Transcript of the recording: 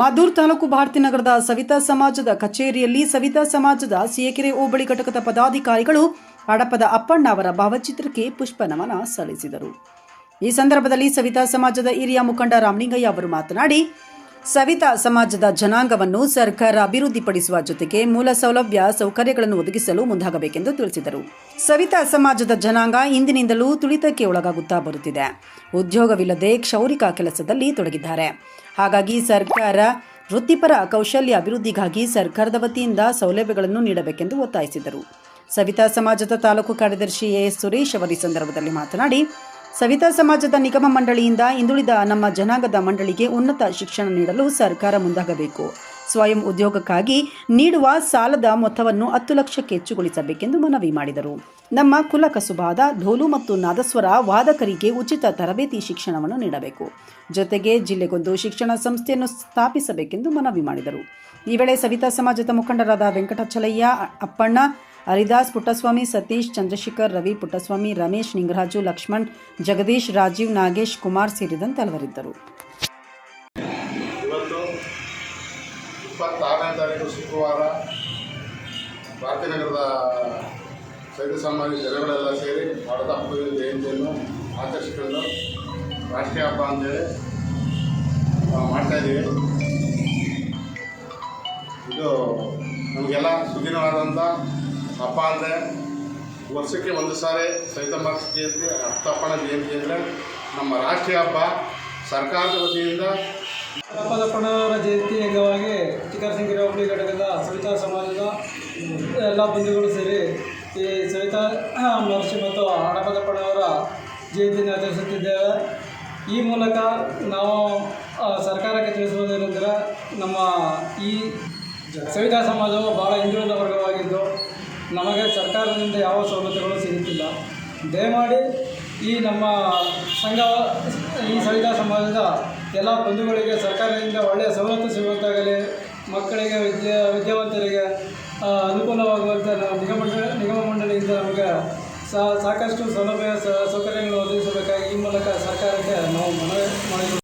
ಮಾದೂರ್ ತಾಲೂಕು ಭಾರತೀನಗರದ ಸವಿತಾ ಸಮಾಜದ ಕಚೇರಿಯಲ್ಲಿ ಸವಿತಾ ಸಮಾಜದ ಸಿಯಕೆರೆ ಹೋಬಳಿ ಘಟಕದ ಪದಾಧಿಕಾರಿಗಳು ಹಡಪದ ಅಪ್ಪಣ್ಣ ಅವರ ಭಾವಚಿತ್ರಕ್ಕೆ ಪುಷ್ಪನಮನ ಸಲ್ಲಿಸಿದರು. ಈ ಸಂದರ್ಭದಲ್ಲಿ ಸವಿತಾ ಸಮಾಜದ ಹಿರಿಯ ಮುಖಂಡ ರಾಮಲಿಂಗಯ್ಯ ಅವರು ಮಾತನಾಡಿ ಸವಿತಾ ಸಮಾಜದ ಜನಾಂಗವನ್ನು ಸರ್ಕಾರ ಅಭಿವೃದ್ಧಿಪಡಿಸುವ ಜೊತೆಗೆ ಮೂಲ ಸೌಲಭ್ಯ ಸೌಕರ್ಯಗಳನ್ನು ಒದಗಿಸಲು ಮುಂದಾಗಬೇಕೆಂದು ತಿಳಿಸಿದರು. ಸವಿತಾ ಸಮಾಜದ ಜನಾಂಗ ಇಂದಿನಿಂದಲೂ ತುಳಿತಕ್ಕೆ ಒಳಗಾಗುತ್ತಾ ಬರುತ್ತಿದೆ. ಉದ್ಯೋಗವಿಲ್ಲದೆ ಕ್ಷೌರಿಕ ಕೆಲಸದಲ್ಲಿ ತೊಡಗಿದ್ದಾರೆ. ಹಾಗಾಗಿ ಸರ್ಕಾರ ವೃತ್ತಿಪರ ಕೌಶಲ್ಯ ಅಭಿವೃದ್ಧಿಗಾಗಿ ಸರ್ಕಾರದ ವತಿಯಿಂದ ಸೌಲಭ್ಯಗಳನ್ನು ನೀಡಬೇಕೆಂದು ಒತ್ತಾಯಿಸಿದರು. ಸವಿತಾ ಸಮಾಜದ ತಾಲೂಕು ಕಾರ್ಯದರ್ಶಿ ಎ. ಸುರೇಶ್ ಅವರು ಸಂದರ್ಭದಲ್ಲಿ ಮಾತನಾಡಿ ಸವಿತಾ ಸಮಾಜದ ನಿಗಮ ಮಂಡಳಿಯಿಂದ ಹಿಂದುಳಿದ ನಮ್ಮ ಜನಾಂಗದ ಮಂಡಳಿಗೆ ಉನ್ನತ ಶಿಕ್ಷಣ ನೀಡಲು ಸರ್ಕಾರ ಮುಂದಾಗಬೇಕು. ಸ್ವಯಂ ಉದ್ಯೋಗಕ್ಕಾಗಿ ನೀಡುವ ಸಾಲದ ಮೊತ್ತವನ್ನು ಹತ್ತು ಲಕ್ಷಕ್ಕೆ ಹೆಚ್ಚುಗೊಳಿಸಬೇಕೆಂದು ಮನವಿ ಮಾಡಿದರು. ನಮ್ಮ ಕುಲ ಕಸುಬಾದ ಧೋಲು ಮತ್ತು ನಾದಸ್ವರ ವಾದಕರಿಗೆ ಉಚಿತ ತರಬೇತಿ ಶಿಕ್ಷಣವನ್ನು ನೀಡಬೇಕು. ಜೊತೆಗೆ ಜಿಲ್ಲೆಗೊಂದು ಶಿಕ್ಷಣ ಸಂಸ್ಥೆಯನ್ನು ಸ್ಥಾಪಿಸಬೇಕೆಂದು ಮನವಿ ಮಾಡಿದರು. ಈ ವೇಳೆ ಸವಿತಾ ಸಮಾಜದ ಮುಖಂಡರಾದ ವೆಂಕಟಾಚಲಯ್ಯ, ಅಪ್ಪಣ್ಣ ಹರಿದಾಸ್ ಪುಟ್ಟಸ್ವಾಮಿ, ಸತೀಶ್ ಚಂದ್ರಶೇಖರ್, ರವಿ ಪುಟ್ಟಸ್ವಾಮಿ, ರಮೇಶ್ ನಿಂಗರಾಜು, ಲಕ್ಷ್ಮಣ್, ಜಗದೀಶ್, ರಾಜೀವ್, ನಾಗೇಶ್, ಕುಮಾರ್ ಸೇರಿದಂತೆ ಹಲವರಿದ್ದರು. ಇಪ್ಪತ್ತಾರನೇ ತಾರೀಕು ಶುಕ್ರವಾರ ಭಾರತೀನಗರದ ಸೈತ ಸಾಮಾನ್ಯ ಜನಗಳೆಲ್ಲ ಸೇರಿ ಭಾರತ ಹಬ್ಬದ ಜಯಂತಿಯನ್ನು ಆಚರಿಸಿಕೊಂಡು ರಾಷ್ಟ್ರೀಯ ಹಬ್ಬ ಅಂತೇಳಿ ಮಾಡ್ತಾಯಿದ್ದೀವಿ ಇದು ನಮಗೆಲ್ಲ ಸುದೀನವಾದಂಥ ಹಬ್ಬ ಅಂದರೆ ವರ್ಷಕ್ಕೆ ಒಂದು ಸಾರಿ ಸಹಿತ ಮಾರ್ಕ್ಸ್ ಜಯಂತಿ ಅರ್ಥಪ್ಪಣ ಜಯಂತಿ ಅಂದರೆ ನಮ್ಮ ರಾಷ್ಟ್ರೀಯ ಹಬ್ಬ. ಸರ್ಕಾರದ ವತಿಯಿಂದ ಹಬ್ಬದಪ್ಪನವರ ಜಯಂತಿ ಅಂಗವಾಗಿ ಸಿಂಗಿರ ಹೋಬಳಿ ಘಟಕದ ಸವಿತಾ ಸಮಾಜದ ಎಲ್ಲ ಬಂಧುಗಳು ಸೇರಿ ಈ ಸವಿತಾ, ಮಹರ್ಷಿ ಮತ್ತು ಹಣಪದಪ್ಪನವರ ಜಯಂತಿಯನ್ನು ಆಚರಿಸುತ್ತಿದ್ದೇವೆ. ಈ ಮೂಲಕ ನಾವು ಸರ್ಕಾರಕ್ಕೆ ತಿಳಿಸುವುದೇನೆಂದರೆ ನಮ್ಮ ಈ ಸವಿತಾ ಸಮಾಜವು ಭಾಳ ಹಿಂದುಳಿದ ವರ್ಗವಾಗಿದ್ದು ನಮಗೆ ಸರ್ಕಾರದಿಂದ ಯಾವ ಸವಲತ್ತುಗಳು ಸಿಗುತ್ತಿಲ್ಲ. ದಯಮಾಡಿ ಈ ನಮ್ಮ ಸಂಘ, ಈ ಸವಿತಾ ಸಮಾಜದ ಎಲ್ಲ ಬಂಧುಗಳಿಗೆ ಸರ್ಕಾರದಿಂದ ಒಳ್ಳೆಯ ಸವಲತ್ತು ಸಿಗುವಂತಾಗಲಿ, ಮಕ್ಕಳಿಗೆ, ವಿದ್ಯಾ, ವಿದ್ಯಾವಂತರಿಗೆ ಅನುಕೂಲವಾಗುವಂಥ ನಿಗಮ ನಿಗಮ ಮಂಡಳಿಯಿಂದ ನಮಗೆ ಸಾಕಷ್ಟು ಸೌಲಭ್ಯ, ಸೌಕರ್ಯಗಳನ್ನು ಒದಗಿಸಬೇಕಾಗಿ ಈ ಮೂಲಕ ಸರ್ಕಾರಕ್ಕೆ ನಾವು ಮನವಿ ಮಾಡಿಕೊಳ್ಳುತ್ತೇವೆ